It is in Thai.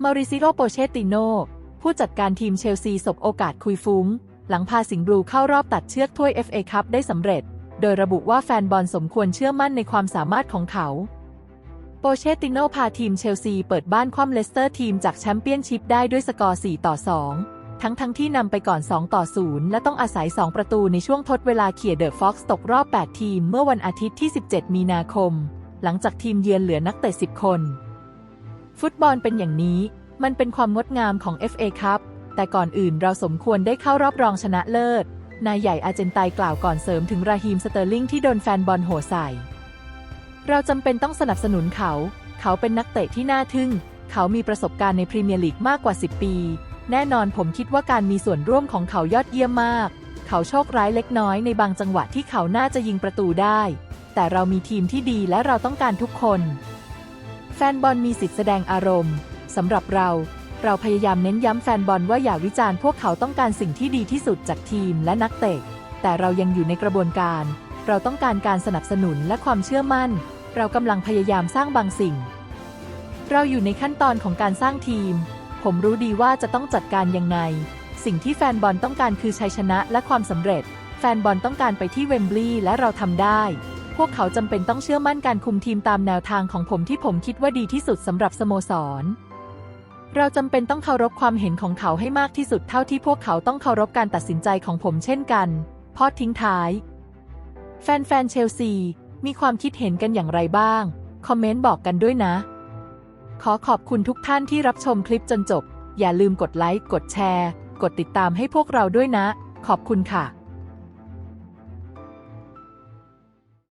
มาริซิโอโปเชติโน ผู้จัดการทีมเชลซีสบโอกาสคุยฟุ้ง หลังพาสิงห์บลูเข้ารอบตัดเชือกถ้วย FA คัพได้สำเร็จ โดยระบุว่าแฟนบอลสมควรเชื่อมั่นในความสามารถของเขา โปเชติโนพาทีมเชลซีเปิดบ้านคว่ำเลสเตอร์ทีมจากแชมเปี้ยนชิพได้ด้วยสกอร์ 4 ต่อ 2ทั้งทั้งที่นำไปก่อน 2 ต่อ 0 และต้องอาศัย 2 ประตูในช่วงทดเวลาเขี่ยเดอะฟ็อกซ์ตกรอบ 8 ทีมเมื่อวันอาทิตย์ที่ 17 มีนาคม หลังจากทีมเยือนเหลือนักเตะ 10 คน ฟุตบอลเป็นอย่างนี้ มันเป็นความงดงามของ FA ครับ แต่ก่อนอื่นเราสมควรได้เข้ารอบรองชนะเลิศ นายใหญ่อาร์เจนไตกล่าวก่อนเสริมถึงราฮีมสเตอร์ลิงที่โดนแฟนบอลโหใส่ เราจำเป็นต้องสนับสนุนเขา เขาเป็นนักเตะที่น่าทึ่ง เขามีประสบการณ์ในพรีเมียร์ลีกมากกว่า 10 ปี แน่นอนผมคิดว่าการมีส่วนร่วมของเขายอดเยี่ยมมากเขาโชคร้ายเล็กน้อยในบางจังหวะที่เขาน่าจะยิงประตูได้ แต่เรามีทีมที่ดีและเราต้องการทุกคน แฟนบอลมีสิทธิแสดงอารมณ์สำหรับเรา เราพยายามเน้นย้ำแฟนบอลว่าอย่าวิจารณ์พวกเขาต้องการสิ่งที่ดีที่สุดจากทีมและนักเตะ แต่เรายังอยู่ในกระบวนการ เราต้องการการสนับสนุนและความเชื่อมั่น เรากำลังพยายามสร้างบางสิ่ง เราอยู่ในขั้นตอนของการสร้างทีม ผมรู้ดีว่าจะต้องจัดการยังไง สิ่งที่แฟนบอลต้องการคือชัยชนะและความสำเร็จ แฟนบอลต้องการไปที่เวมบลีย์และเราทำได้ พวกเขาจำเป็นต้องเชื่อมั่นการคุมทีมตามแนวทางของผมที่ผมคิดว่าดีที่สุดสำหรับสโมสร เราจำเป็นต้องเคารพความเห็นของเขาให้มากที่สุดเท่าที่พวกเขาต้องเคารพการตัดสินใจของผมเช่นกันพอดทิ้งท้าย แฟนๆเชลซี มีความคิดเห็นกันอย่างไรบ้าง คอมเมนต์บอกกันด้วยนะ ขอขอบคุณทุกท่านที่รับชมคลิปจนจบ อย่าลืมกดไลค์ กดแชร์ กดติดตามให้พวกเราด้วยนะ ขอบคุณค่ะ